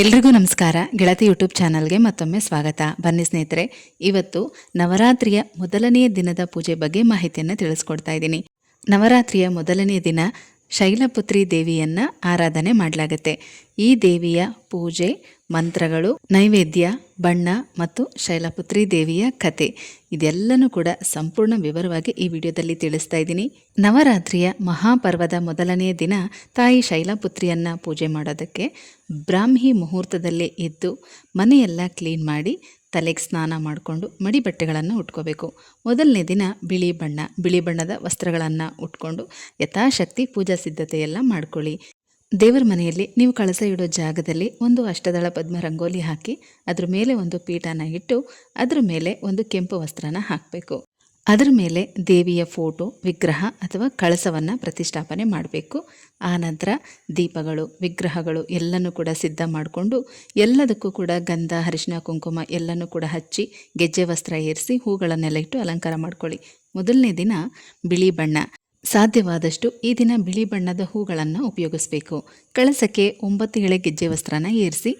ಎಲ್ರಿಗೂ ನಮಸ್ಕಾರ. ಗೆಳತಿ ಯೂಟ್ಯೂಬ್ ಚಾನಲ್ಗೆ ಮತ್ತೊಮ್ಮೆ ಸ್ವಾಗತ. ಬನ್ನಿ ಸ್ನೇಹಿತರೆ, ಇವತ್ತು ನವರಾತ್ರಿಯ ಮೊದಲನೆಯ ದಿನದ ಪೂಜೆ ಬಗ್ಗೆ ಮಾಹಿತಿಯನ್ನು ತಿಳಿಸ್ಕೊಡ್ತಾ ಇದ್ದೀನಿ. ನವರಾತ್ರಿಯ ಮೊದಲನೆಯ ದಿನ ಶೈಲಪುತ್ರಿ ದೇವಿಯನ್ನ ಆರಾಧನೆ ಮಾಡಲಾಗುತ್ತೆ. ಈ ದೇವಿಯ ಪೂಜೆ ಮಂತ್ರಗಳು, ನೈವೇದ್ಯ, ಬಣ್ಣ ಮತ್ತು ಶೈಲಪುತ್ರಿ ದೇವಿಯ ಕತೆ. ಇದೆಲ್ಲನೂ ಕೂಡ ಸಂಪೂರ್ಣ ವಿವರವಾಗಿ ಈ ವಿಡಿಯೋದಲ್ಲಿ ತಿಳಿಸ್ತಾ ಇದ್ದೀನಿ. ನವರಾತ್ರಿಯ ಮಹಾಪರ್ವದ ಮೊದಲನೆಯ ದಿನ ತಾಯಿ ಶೈಲಪುತ್ರಿಯನ್ನ ಪೂಜೆ ಮಾಡೋದಕ್ಕೆ ಬ್ರಾಹ್ಮಿ ಮುಹೂರ್ತದಲ್ಲೇ ಎದ್ದು ಮನೆಯೆಲ್ಲ ಕ್ಲೀನ್ ಮಾಡಿ ತಲೆಗೆ ಸ್ನಾನ ಮಾಡಿಕೊಂಡು ಮಡಿ ಬಟ್ಟೆಗಳನ್ನು ಉಟ್ಕೋಬೇಕು. ಮೊದಲನೇ ದಿನ ಬಿಳಿ ಬಣ್ಣ, ಬಿಳಿ ಬಣ್ಣದ ವಸ್ತ್ರಗಳನ್ನು ಉಟ್ಕೊಂಡು ಯಥಾಶಕ್ತಿ ಪೂಜಾ ಸಿದ್ಧತೆಯೆಲ್ಲ ಮಾಡ್ಕೊಳ್ಳಿ. ದೇವರ ಮನೆಯಲ್ಲಿ ನೀವು ಕಳಸ ಇಡೋ ಜಾಗದಲ್ಲಿ ಒಂದು ಅಷ್ಟದಳ ಪದ್ಮ ರಂಗೋಲಿ ಹಾಕಿ ಅದರ ಮೇಲೆ ಒಂದು ಪೀಠನ ಇಟ್ಟು ಅದರ ಮೇಲೆ ಒಂದು ಕೆಂಪು ವಸ್ತ್ರನ ಹಾಕಬೇಕು. ಅದರ ಮೇಲೆ ದೇವಿಯ ಫೋಟೋ, ವಿಗ್ರಹ ಅಥವಾ ಕಳಸವನ್ನು ಪ್ರತಿಷ್ಠಾಪನೆ ಮಾಡಬೇಕು. ಆನಂತರ ದೀಪಗಳು, ವಿಗ್ರಹಗಳು ಎಲ್ಲನೂ ಕೂಡ ಸಿದ್ಧ ಮಾಡಿಕೊಂಡು ಎಲ್ಲದಕ್ಕೂ ಕೂಡ ಗಂಧ, ಅರಿಶಿನ, ಕುಂಕುಮ ಎಲ್ಲನೂ ಕೂಡ ಹಚ್ಚಿ ಗೆಜ್ಜೆ ವಸ್ತ್ರ ಏರಿಸಿ ಹೂಗಳನ್ನೆಲ್ಲ ಇಟ್ಟು ಅಲಂಕಾರ ಮಾಡ್ಕೊಳ್ಳಿ. ಮೊದಲನೇ ದಿನ ಬಿಳಿ ಬಣ್ಣ. ಸಾಧ್ಯವಾದಷ್ಟು ಈ ದಿನ ಬಿಳಿ ಬಣ್ಣದ ಹೂಗಳನ್ನು ಉಪಯೋಗಿಸಬೇಕು. ಕಳಸಕ್ಕೆ ಒಂಬತ್ತು ಎಳೆ ಗೆಜ್ಜೆ ವಸ್ತ್ರನ ಏರಿಸಿ,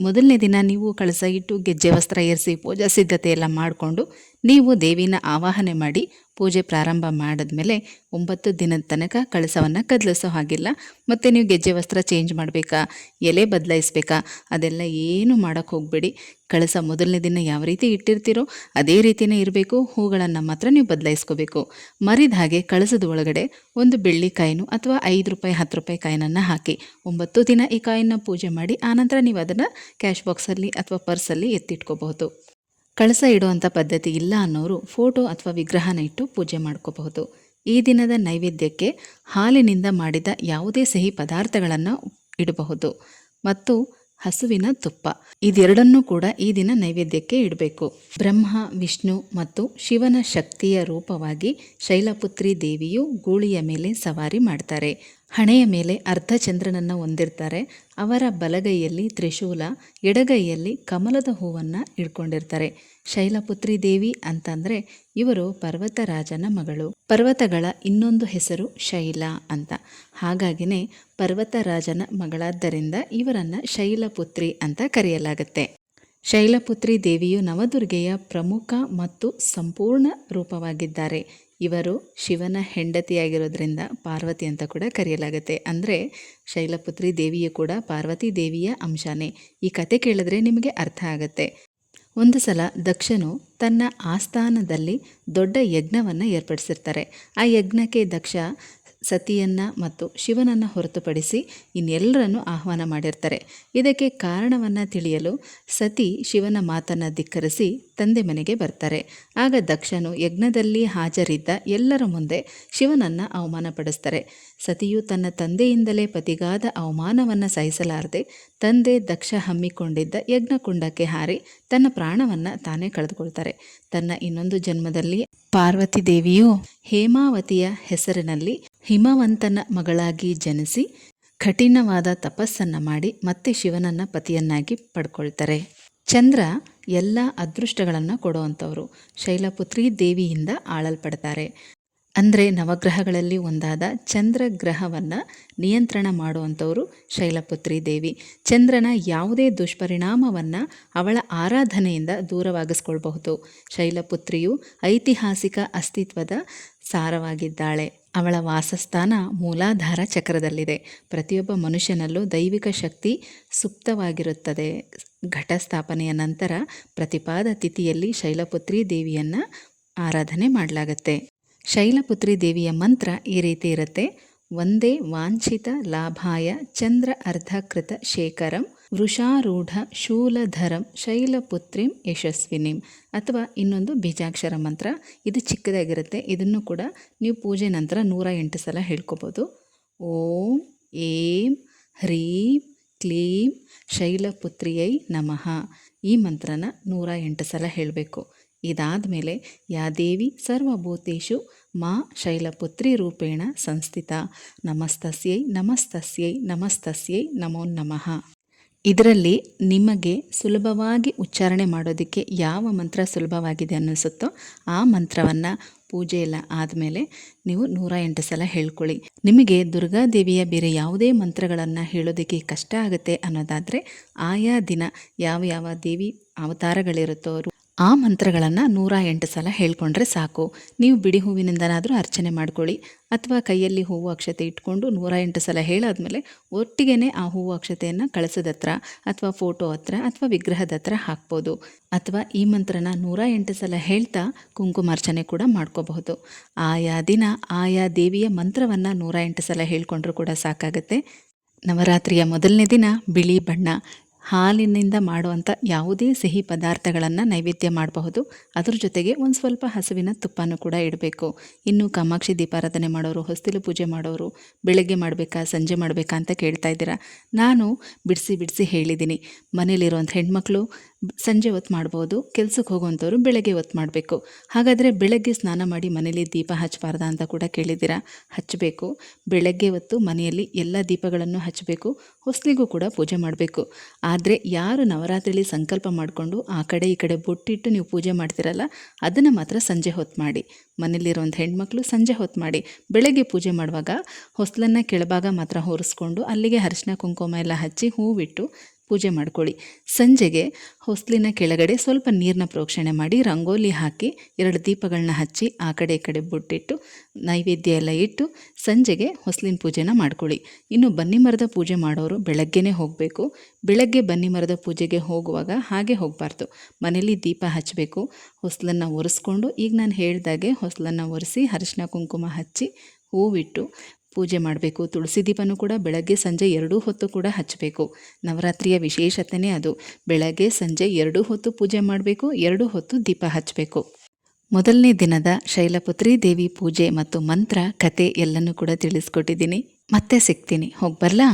ಮೊದಲನೇ ದಿನ ನೀವು ಕಳಸ ಇಟ್ಟು ಗೆಜ್ಜೆ ವಸ್ತ್ರ ಏರಿಸಿ, ಪೂಜಾ ಸಿದ್ಧತೆ ಎಲ್ಲ ಮಾಡಿಕೊಂಡು ನೀವು ದೇವಿನ ಆವಾಹನೆ ಮಾಡಿ ಪೂಜೆ ಪ್ರಾರಂಭ ಮಾಡಿದ್ಮೇಲೆ ಒಂಬತ್ತು ದಿನದ ತನಕ ಕಳಸವನ್ನು ಕದಲಿಸೋ ಹಾಗಿಲ್ಲ. ಮತ್ತು ನೀವು ಗೆಜ್ಜೆ ವಸ್ತ್ರ ಚೇಂಜ್ ಮಾಡಬೇಕಾ? ಎಲೆ ಬದಲಾಯಿಸ್ಬೇಕಾ? ಅದೆಲ್ಲ ಏನು ಮಾಡೋಕ್ಕೆ ಹೋಗಬೇಡಿ. ಕಳಸ ಮೊದಲನೇ ದಿನ ಯಾವ ರೀತಿ ಇಟ್ಟಿರ್ತೀರೋ ಅದೇ ರೀತಿಯೇ ಇರಬೇಕು. ಹೂಗಳನ್ನು ಮಾತ್ರ ನೀವು ಬದಲಾಯಿಸ್ಕೋಬೇಕು. ಮರಿದ ಹಾಗೆ ಕಳಸದ ಒಳಗಡೆ ಒಂದು ಬೆಳ್ಳಿ ಕಾಯಿನು ಅಥವಾ ಐದು ರೂಪಾಯಿ, ಹತ್ತು ರೂಪಾಯಿ ಕಾಯಿನನ್ನು ಹಾಕಿ ಒಂಬತ್ತು ದಿನ ಈ ಕಾಯಿನ ಪೂಜೆ ಮಾಡಿ ಆನಂತರ ನೀವು ಅದನ್ನು ಕ್ಯಾಶ್ ಬಾಕ್ಸಲ್ಲಿ ಅಥವಾ ಪರ್ಸಲ್ಲಿ ಎತ್ತಿಟ್ಕೋಬಹುದು. ಕಳಸ ಇಡುವಂಥ ಪದ್ಧತಿ ಇಲ್ಲ ಅನ್ನೋರು ಫೋಟೋ ಅಥವಾ ವಿಗ್ರಹನ ಇಟ್ಟು ಪೂಜೆ ಮಾಡ್ಕೋಬಹುದು. ಈ ದಿನದ ನೈವೇದ್ಯಕ್ಕೆ ಹಾಲಿನಿಂದ ಮಾಡಿದ ಯಾವುದೇ ಸಿಹಿ ಪದಾರ್ಥಗಳನ್ನು ಇಡಬಹುದು. ಮತ್ತು ಹಸುವಿನ ತುಪ್ಪ. ಇದೆರಡನ್ನೂ ಕೂಡ ಈ ದಿನ ನೈವೇದ್ಯಕ್ಕೆ ಇಡಬೇಕು. ಬ್ರಹ್ಮ, ವಿಷ್ಣು ಮತ್ತು ಶಿವನ ಶಕ್ತಿಯ ರೂಪವಾಗಿ ಶೈಲಪುತ್ರಿ ದೇವಿಯು ಗೂಳಿಯ ಮೇಲೆ ಸವಾರಿ ಮಾಡ್ತಾರೆ. ಹಣೆಯ ಮೇಲೆ ಅರ್ಧಚಂದ್ರನನ್ನು ಹೊಂದಿರ್ತಾರೆ. ಅವರ ಬಲಗೈಯಲ್ಲಿ ತ್ರಿಶೂಲ, ಎಡಗೈಯಲ್ಲಿ ಕಮಲದ ಹೂವನ್ನು ಇಟ್ಕೊಂಡಿರ್ತಾರೆ ಶೈಲಪುತ್ರಿ ದೇವಿ ಅಂತಂದರೆ ಇವರು ಪರ್ವತರಾಜನ ಮಗಳು. ಪರ್ವತಗಳ ಇನ್ನೊಂದು ಹೆಸರು ಶೈಲ ಅಂತ. ಹಾಗಾಗಿನೇ ಪರ್ವತರಾಜನ ಮಗಳಾದ್ದರಿಂದ ಇವರನ್ನು ಶೈಲಪುತ್ರಿ ಅಂತ ಕರೆಯಲಾಗುತ್ತೆ. ಶೈಲಪುತ್ರಿ ದೇವಿಯು ನವದುರ್ಗೆಯ ಪ್ರಮುಖ ಮತ್ತು ಸಂಪೂರ್ಣ ರೂಪವಾಗಿದ್ದಾರೆ. ಇವರು ಶಿವನ ಹೆಂಡತಿಯಾಗಿರೋದ್ರಿಂದ ಪಾರ್ವತಿ ಅಂತ ಕೂಡ ಕರೆಯಲಾಗುತ್ತೆ. ಅಂದರೆ ಶೈಲಪುತ್ರಿ ದೇವಿಯು ಕೂಡ ಪಾರ್ವತಿ ದೇವಿಯ ಅಂಶನೇ. ಈ ಕತೆ ಕೇಳಿದ್ರೆ ನಿಮಗೆ ಅರ್ಥ ಆಗುತ್ತೆ. ಒಂದು ಸಲ ದಕ್ಷನು ತನ್ನ ಆಸ್ಥಾನದಲ್ಲಿ ದೊಡ್ಡ ಯಜ್ಞವನ್ನು ಏರ್ಪಡಿಸಿರ್ತಾರೆ. ಆ ಯಜ್ಞಕ್ಕೆ ದಕ್ಷ ಸತಿಯನ್ನು ಮತ್ತು ಶಿವನನ್ನು ಹೊರತುಪಡಿಸಿ ಇನ್ನೆಲ್ಲರನ್ನು ಆಹ್ವಾನ ಮಾಡಿರ್ತಾರೆ. ಇದಕ್ಕೆ ಕಾರಣವನ್ನು ತಿಳಿಯಲು ಸತಿ ಶಿವನ ಮಾತನ್ನು ಧಿಕ್ಕರಿಸಿ ತಂದೆ ಮನೆಗೆ ಬರ್ತಾರೆ. ಆಗ ದಕ್ಷನು ಯಜ್ಞದಲ್ಲಿ ಹಾಜರಿದ್ದ ಎಲ್ಲರ ಮುಂದೆ ಶಿವನನ್ನು ಅವಮಾನಪಡಿಸ್ತಾರೆ. ಸತಿಯು ತನ್ನ ತಂದೆಯಿಂದಲೇ ಪತಿಗಾದ ಅವಮಾನವನ್ನು ಸಹಿಸಲಾರದೆ ತಂದೆ ದಕ್ಷ ಹಮ್ಮಿಕೊಂಡಿದ್ದ ಯಜ್ಞಕುಂಡಕ್ಕೆ ಹಾರಿ ತನ್ನ ಪ್ರಾಣವನ್ನು ತಾನೇ ಕಳೆದುಕೊಳ್ತಾರೆ. ತನ್ನ ಇನ್ನೊಂದು ಜನ್ಮದಲ್ಲಿ ಪಾರ್ವತಿ ದೇವಿಯು ಹೇಮಾವತಿಯ ಹೆಸರಿನಲ್ಲಿ ಹಿಮವಂತನ ಮಗಳಾಗಿ ಜನಿಸಿ ಕಠಿಣವಾದ ತಪಸ್ಸನ್ನು ಮಾಡಿ ಮತ್ತೆ ಶಿವನನ್ನು ಪತಿಯನ್ನಾಗಿ ಪಡ್ಕೊಳ್ತಾರೆ. ಚಂದ್ರ ಎಲ್ಲ ಅದೃಷ್ಟಗಳನ್ನು ಕೊಡುವಂಥವರು. ಶೈಲಪುತ್ರಿ ದೇವಿಯಿಂದ ಆಳಲ್ಪಡ್ತಾರೆ. ಅಂದರೆ ನವಗ್ರಹಗಳಲ್ಲಿ ಒಂದಾದ ಚಂದ್ರ ಗ್ರಹವನ್ನು ನಿಯಂತ್ರಣ ಮಾಡುವಂಥವರು ಶೈಲಪುತ್ರಿ ದೇವಿ. ಚಂದ್ರನ ಯಾವುದೇ ದುಷ್ಪರಿಣಾಮವನ್ನು ಅವಳ ಆರಾಧನೆಯಿಂದ ದೂರವಾಗಿಸ್ಕೊಳ್ಬಹುದು. ಶೈಲಪುತ್ರಿಯು ಐತಿಹಾಸಿಕ ಅಸ್ತಿತ್ವದ ಸಾರವಾಗಿದ್ದಾಳೆ. ಅವಳ ವಾಸಸ್ಥಾನ ಮೂಲಾಧಾರ ಚಕ್ರದಲ್ಲಿದೆ. ಪ್ರತಿಯೊಬ್ಬ ಮನುಷ್ಯನಲ್ಲೂ ದೈವಿಕ ಶಕ್ತಿ ಸುಪ್ತವಾಗಿರುತ್ತದೆ. ಘಟಸ್ಥಾಪನೆಯ ನಂತರ ಪ್ರತಿಪಾದ ತಿಥಿಯಲ್ಲಿ ಶೈಲಪುತ್ರಿ ದೇವಿಯನ್ನು ಆರಾಧನೆ ಮಾಡಲಾಗುತ್ತೆ. ಶೈಲಪುತ್ರಿ ದೇವಿಯ ಮಂತ್ರ ಈ ರೀತಿ ಇರುತ್ತೆ. ಒಂದೇ ವಾಂಛಿತ ಲಾಭಾಯ ಚಂದ್ರ ಅರ್ಧಕೃತ ಶೇಖರಂ ವೃಷಾರೂಢ ಶೂಲಧರಂ ಶೈಲಪುತ್ರಿಂ ಯಶಸ್ವಿನಿಂ. ಅಥವಾ ಇನ್ನೊಂದು ಬೀಜಾಕ್ಷರ ಮಂತ್ರ. ಇದು ಚಿಕ್ಕದಾಗಿರುತ್ತೆ. ಇದನ್ನು ಕೂಡ ನೀವು ಪೂಜೆ ನಂತರ ನೂರ ಎಂಟು ಸಲ ಹೇಳ್ಕೊಬೋದು. ಓಂ, ಏಂ, ಹ್ರೀಂ, ಕ್ಲೀಂ, ಶೈಲಪುತ್ರಿಯೈ ನಮಃ. ಈ ಮಂತ್ರನ ನೂರ ಎಂಟು ಸಲ ಹೇಳಬೇಕು. ಇದಾದ ಮೇಲೆ ಯಾದೇವಿ ಸರ್ವಭೂತೇಶು ಮಾ ಶೈಲಪುತ್ರಿ ರೂಪೇಣ ಸಂಸ್ಥಿತ. ನಮಸ್ತಸ್ಯೈ ನಮಸ್ತಸ್ಯೈ ನಮಸ್ತಸ್ಯೈ, ನಮೋ ನಮಃ. ಇದರಲ್ಲಿ ನಿಮಗೆ ಸುಲಭವಾಗಿ ಉಚ್ಚಾರಣೆ ಮಾಡೋದಕ್ಕೆ ಯಾವ ಮಂತ್ರ ಸುಲಭವಾಗಿದೆ ಅನ್ನಿಸುತ್ತೋ ಆ ಮಂತ್ರವನ್ನು ಪೂಜೆ ಎಲ್ಲ ಆದಮೇಲೆ ನೀವು ನೂರ ಎಂಟು ಸಲ ಹೇಳ್ಕೊಳ್ಳಿ. ನಿಮಗೆ ದುರ್ಗಾದೇವಿಯ ಬೇರೆ ಯಾವುದೇ ಮಂತ್ರಗಳನ್ನು ಹೇಳೋದಕ್ಕೆ ಕಷ್ಟ ಆಗುತ್ತೆ ಅನ್ನೋದಾದರೆ ಆಯಾ ದಿನ ಯಾವ ಯಾವ ದೇವಿ ಅವತಾರಗಳಿರುತ್ತೋ ಆ ಮಂತ್ರಗಳನ್ನು ನೂರ ಎಂಟು ಸಲ ಹೇಳ್ಕೊಂಡ್ರೆ ಸಾಕು. ನೀವು ಬಿಡಿ ಹೂವಿನಿಂದನಾದರೂ ಅರ್ಚನೆ ಮಾಡ್ಕೊಳ್ಳಿ. ಅಥವಾ ಕೈಯಲ್ಲಿ ಹೂವು ಅಕ್ಷತೆ ಇಟ್ಕೊಂಡು ನೂರ ಎಂಟು ಸಲ ಹೇಳಾದ್ಮೇಲೆ ಒಟ್ಟಿಗೆ ಆ ಹೂವು ಅಕ್ಷತೆಯನ್ನು ಕಳಿಸದ ಹತ್ರ ಅಥವಾ ಫೋಟೋ ಹತ್ರ ಅಥವಾ ವಿಗ್ರಹದ ಹತ್ರ ಹಾಕ್ಬೋದು. ಅಥವಾ ಈ ಮಂತ್ರನ ನೂರ ಎಂಟು ಸಲ ಹೇಳ್ತಾ ಕುಂಕುಮಾರ್ಚನೆ ಕೂಡ ಮಾಡ್ಕೋಬಹುದು. ಆಯಾ ದಿನ ಆಯಾ ದೇವಿಯ ಮಂತ್ರವನ್ನು ನೂರ ಎಂಟು ಸಲ ಹೇಳ್ಕೊಂಡ್ರೂ ಕೂಡ ಸಾಕಾಗುತ್ತೆ. ನವರಾತ್ರಿಯ ಮೊದಲನೇ ದಿನ ಬಿಳಿ ಬಣ್ಣ. ಹಾಲಿನಿಂದ ಮಾಡುವಂಥ ಯಾವುದೇ ಸಿಹಿ ಪದಾರ್ಥಗಳನ್ನು ನೈವೇದ್ಯ ಮಾಡಬಹುದು. ಅದ್ರ ಜೊತೆಗೆ ಒಂದು ಸ್ವಲ್ಪ ಹಸುವಿನ ತುಪ್ಪನೂ ಕೂಡ ಇಡಬೇಕು. ಇನ್ನು ಕಾಮಾಕ್ಷಿ ದೀಪಾರಾಧನೆ ಮಾಡೋರು, ಹೊಸ್ತಿಲು ಪೂಜೆ ಮಾಡೋರು, ಬೆಳಗ್ಗೆ ಮಾಡಬೇಕಾ, ಸಂಜೆ ಮಾಡಬೇಕಾ ಅಂತ ಕೇಳ್ತಾ ಇದ್ದೀರಾ. ನಾನು ಬಿಡಿಸಿ ಬಿಡಿಸಿ ಹೇಳಿದ್ದೀನಿ. ಮನೇಲಿರುವಂಥ ಹೆಣ್ಮಕ್ಳು ಸಂಜೆ ಹೊತ್ತು ಮಾಡ್ಬೋದು, ಕೆಲ್ಸಕ್ಕೆ ಹೋಗುವಂಥವ್ರು ಬೆಳಗ್ಗೆ ಹೊತ್ತು ಮಾಡಬೇಕು. ಹಾಗಾದರೆ ಬೆಳಗ್ಗೆ ಸ್ನಾನ ಮಾಡಿ ಮನೆಯಲ್ಲಿ ದೀಪ ಹಚ್ಚಬಾರ್ದ ಅಂತ ಕೂಡ ಕೇಳಿದ್ದೀರಾ? ಹಚ್ಚಬೇಕು. ಬೆಳಗ್ಗೆ ಹೊತ್ತು ಮನೆಯಲ್ಲಿ ಎಲ್ಲ ದೀಪಗಳನ್ನು ಹಚ್ಚಬೇಕು, ಹೊಸ್ಲಿಗೂ ಕೂಡ ಪೂಜೆ ಮಾಡಬೇಕು. ಆದರೆ ಯಾರು ನವರಾತ್ರಿಲಿ ಸಂಕಲ್ಪ ಮಾಡಿಕೊಂಡು ಆ ಕಡೆ ಈ ಕಡೆ ಬೊಟ್ಟಿಟ್ಟು ನೀವು ಪೂಜೆ ಮಾಡ್ತಿರಲ್ಲ, ಅದನ್ನು ಮಾತ್ರ ಸಂಜೆ ಹೊತ್ತು ಮಾಡಿ. ಮನೇಲಿರುವಂಥ ಹೆಣ್ಮಕ್ಳು ಸಂಜೆ ಹೊತ್ತು ಮಾಡಿ. ಬೆಳಗ್ಗೆ ಪೂಜೆ ಮಾಡುವಾಗ ಹೊಸ್ಲನ್ನು ಕೆಳಭಾಗ ಮಾತ್ರ ಹೊರಿಸ್ಕೊಂಡು ಅಲ್ಲಿಗೆ ಅರಿಶಿನ, ಕುಂಕುಮ ಎಲ್ಲ ಹಚ್ಚಿ ಹೂವಿಟ್ಟು ಪೂಜೆ ಮಾಡ್ಕೊಳ್ಳಿ. ಸಂಜೆಗೆ ಹೊಸ್ಲಿನ ಕೆಳಗಡೆ ಸ್ವಲ್ಪ ನೀರನ್ನ ಪ್ರೋಕ್ಷಣೆ ಮಾಡಿ ರಂಗೋಲಿ ಹಾಕಿ ಎರಡು ದೀಪಗಳನ್ನ ಹಚ್ಚಿ ಆ ಕಡೆ ಈ ಕಡೆ ಬೊಟ್ಟಿಟ್ಟು ನೈವೇದ್ಯ ಎಲ್ಲ ಇಟ್ಟು ಸಂಜೆಗೆ ಹೊಸ್ಲಿನ ಪೂಜೆನ ಮಾಡ್ಕೊಳ್ಳಿ. ಇನ್ನು ಬನ್ನಿ ಮರದ ಪೂಜೆ ಮಾಡೋರು ಬೆಳಗ್ಗೆನೇ ಹೋಗಬೇಕು. ಬೆಳಗ್ಗೆ ಬನ್ನಿ ಮರದ ಪೂಜೆಗೆ ಹೋಗುವಾಗ ಹಾಗೆ ಹೋಗಬಾರ್ದು. ಮನೇಲಿ ದೀಪ ಹಚ್ಚಬೇಕು ಹೊಸ್ಲನ್ನು ಒರೆಸ್ಕೊಂಡು ಈಗ ನಾನು ಹೇಳ್ದಾಗೆ ಹೊಸ್ಲನ್ನು ಒರೆಸಿ ಅರಿಶಿನ ಕುಂಕುಮ ಹಚ್ಚಿ ಹೂವಿಟ್ಟು ಪೂಜೆ ಮಾಡಬೇಕು. ತುಳಸಿ ದೀಪನೂ ಕೂಡ ಬೆಳಗ್ಗೆ ಸಂಜೆ ಎರಡೂ ಹೊತ್ತು ಕೂಡ ಹಚ್ಚಬೇಕು. ನವರಾತ್ರಿಯ ವಿಶೇಷತೆಯೇ ಅದು. ಬೆಳಗ್ಗೆ ಸಂಜೆ ಎರಡೂ ಹೊತ್ತು ಪೂಜೆ ಮಾಡಬೇಕು, ಎರಡೂ ಹೊತ್ತು ದೀಪ ಹಚ್ಚಬೇಕು. ಮೊದಲನೇ ದಿನದ ಶೈಲಪುತ್ರಿ ದೇವಿ ಪೂಜೆ ಮತ್ತು ಮಂತ್ರ, ಕತೆ ಎಲ್ಲನೂ ಕೂಡ ತಿಳಿಸ್ಕೊಟ್ಟಿದ್ದೀನಿ. ಮತ್ತೆ ಸಿಗ್ತೀನಿ. ಹೋಗಿ ಬರಲಾ?